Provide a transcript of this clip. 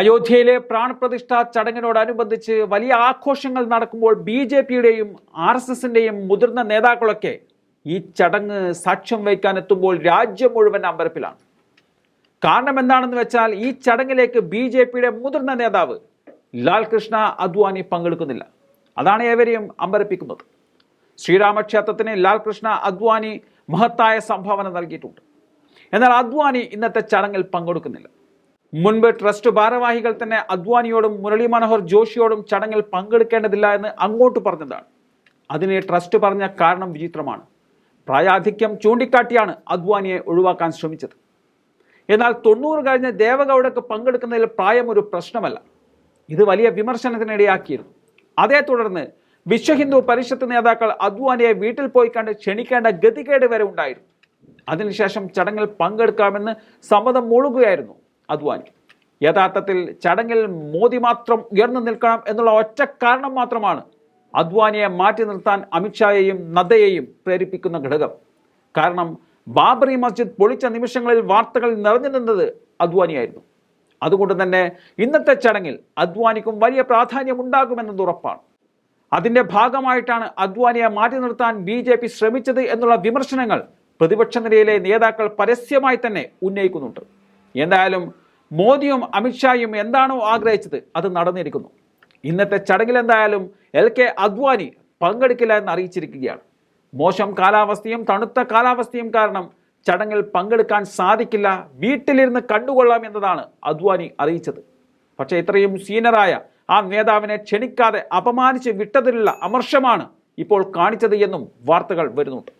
അയോധ്യയിലെ പ്രാണപ്രതിഷ്ഠ ചടങ്ങിനോടനുബന്ധിച്ച് വലിയ ആഘോഷങ്ങൾ നടക്കുമ്പോൾ ബി ജെ പിയുടെയും ആർ എസ് എസിന്റെയും മുതിർന്ന നേതാക്കളൊക്കെ ഈ ചടങ്ങ് സാക്ഷ്യം വഹിക്കാൻ എത്തുമ്പോൾ രാജ്യം മുഴുവൻ അമ്പരപ്പിലാണ്. കാരണം എന്താണെന്ന് വെച്ചാൽ ഈ ചടങ്ങിലേക്ക് ബി ജെ പിയുടെ മുതിർന്ന നേതാവ് ലാൽകൃഷ്ണ അദ്വാനി പങ്കെടുക്കുന്നില്ല. അതാണ് ഏവരെയും അമ്പരപ്പിക്കുന്നത്. ശ്രീരാമക്ഷേത്രത്തിന് ലാൽകൃഷ്ണ അദ്വാനി മഹത്തായ സംഭാവന നൽകിയിട്ടുണ്ട്. എന്നാൽ അദ്വാനി ഇന്നത്തെ ചടങ്ങിൽ പങ്കെടുക്കുന്നില്ല. മുൻപ് ട്രസ്റ്റ് ഭാരവാഹികൾ തന്നെ അദ്വാനിയോടും മുരളി മനോഹർ ജോഷിയോടും ചടങ്ങിൽ പങ്കെടുക്കേണ്ടതില്ല എന്ന് അങ്ങോട്ട് പറഞ്ഞതാണ്. അതിനെ ട്രസ്റ്റ് പറഞ്ഞ കാരണം വിചിത്രമാണ്. പ്രായാധിക്യം ചൂണ്ടിക്കാട്ടിയാണ് അദ്വാനിയെ ഒഴിവാക്കാൻ ശ്രമിച്ചത്. എന്നാൽ തൊണ്ണൂറ് കഴിഞ്ഞ ദേവഗൗഡക്ക് പങ്കെടുക്കുന്നതിൽ പ്രായം ഒരു പ്രശ്നമല്ല. ഇത് വലിയ വിമർശനത്തിനിടയാക്കിയിരുന്നു. അതേ തുടർന്ന് വിശ്വ ഹിന്ദു പരിഷത്ത് നേതാക്കൾ അദ്വാനിയെ വീട്ടിൽ പോയി കണ്ട് ക്ഷണിക്കേണ്ട ഗതികേട് വരെ ഉണ്ടായിരുന്നു. അതിനുശേഷം ചടങ്ങിൽ പങ്കെടുക്കാമെന്ന് സമ്മതം മൂളുകയായിരുന്നു. അദ്വാനി യഥാർത്ഥത്തിൽ ചടങ്ങിൽ മോദി മാത്രം ഉയർന്നു നിൽക്കണം എന്നുള്ള ഒറ്റ കാരണം മാത്രമാണ് അദ്വാനിയെ മാറ്റി നിർത്താൻ അമിത്ഷായെയും നദ്ദയെയും പ്രേരിപ്പിക്കുന്ന ഘടകം. കാരണം ബാബറി മസ്ജിദ് പൊളിച്ച നിമിഷങ്ങളിൽ വാർത്തകൾ നിറഞ്ഞു നിന്നത് അദ്വാനിയായിരുന്നു അതുകൊണ്ട് തന്നെ ഇന്നത്തെ ചടങ്ങിൽ അദ്വാനിക്കും വലിയ പ്രാധാന്യമുണ്ടാകുമെന്നത് ഉറപ്പാണ്. അതിന്റെ ഭാഗമായിട്ടാണ് അദ്വാനിയെ മാറ്റി നിർത്താൻ ബി ജെ പി ശ്രമിച്ചത് എന്നുള്ള വിമർശനങ്ങൾ പ്രതിപക്ഷ നിരയിലെ നേതാക്കൾ പരസ്യമായി തന്നെ ഉന്നയിക്കുന്നുണ്ട്. എന്തായാലും മോദിയും അമിത്ഷായും എന്താണോ ആഗ്രഹിച്ചത് അത് നടന്നിരിക്കുന്നു. ഇന്നത്തെ ചടങ്ങിൽ എന്തായാലും എൽ കെ അദ്വാനി പങ്കെടുക്കില്ല എന്ന് അറിയിച്ചിരിക്കുകയാണ്. മോശം കാലാവസ്ഥയും തണുത്ത കാലാവസ്ഥയും കാരണം ചടങ്ങിൽ പങ്കെടുക്കാൻ സാധിക്കില്ല. വീട്ടിലിരുന്ന് കണ്ടുകൊള്ളാം എന്നതാണ് അദ്വാനി അറിയിച്ചത്. പക്ഷേ ഇത്രയും സീനിയറായ ആ നേതാവിനെ ക്ഷണിക്കാതെ അപമാനിച്ച് വിട്ടതിലുള്ള അമർഷമാണ് ഇപ്പോൾ കാണിച്ചത് എന്നും വാർത്തകൾ വരുന്നുണ്ട്.